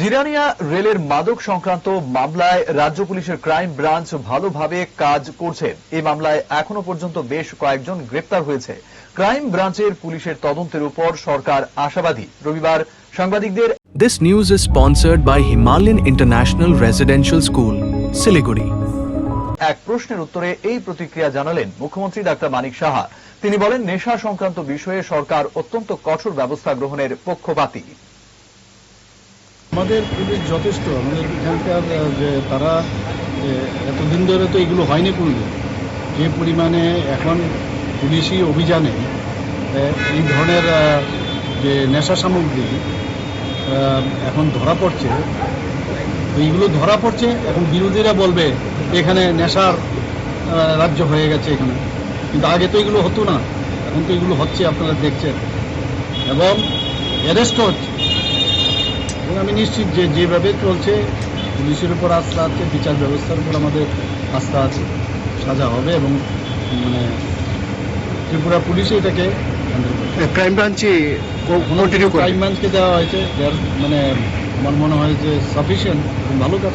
জিরানিয়া রেলের মাদক সংক্রান্ত মামলায় রাজ্য পুলিশের ক্রাইম ব্রাঞ্চ ভালোভাবে কাজ করছে। এই মামলায় এখনও পর্যন্ত বেশ কয়েকজন গ্রেপ্তার হয়েছে। ক্রাইম ব্রাঞ্চের পুলিশের তদন্তের উপর সরকার আশাবাদী। রবিবার সাংবাদিকদের This news is sponsored by Himalayan International Residential School, Siliguri. এক প্রশ্নের উত্তরে এই প্রতিক্রিয়া জানালেন মুখ্যমন্ত্রী ডাক্তার মানিক সাহা। তিনি বলেন নেশা সংক্রান্ত বিষয়ে সরকার অত্যন্ত কঠোর ব্যবস্থা গ্রহণের পক্ষপাতী। আমাদের পুলিশ যথেষ্ট। আমাদের এখানকার যে তারা এতদিন ধরে তো এগুলো হয়নি কোনোদিন যে পরিমাণে এখন পুলিশি অভিযানে এই ধরনের যে নেশা সামগ্রী এখন ধরা পড়ছে তো এইগুলো ধরা পড়ছে, এখন বিরোধীরা বলবে, এখানে নেশার রাজ্য হয়ে গেছে এখানে। কিন্তু আগে তো এগুলো হতো না, এখন তো এগুলো হচ্ছে, আপনারা দেখছেন। এবং অ্যারেস্টও হচ্ছে। এবং আমি নিশ্চিত যে যেভাবে চলছে পুলিশের উপর আস্থা আছে বিচার ব্যবস্থার উপর আমাদের আস্থা আছে সাজা হবে এবং মানে ত্রিপুরা পুলিশে এটাকে ক্রাইম ব্রাঞ্চে ক্রাইম ব্রাঞ্চকে দেওয়া হয়েছে মানে আমার মনে হয় যে সাফিসিয়েন্ট ভালো কাজ।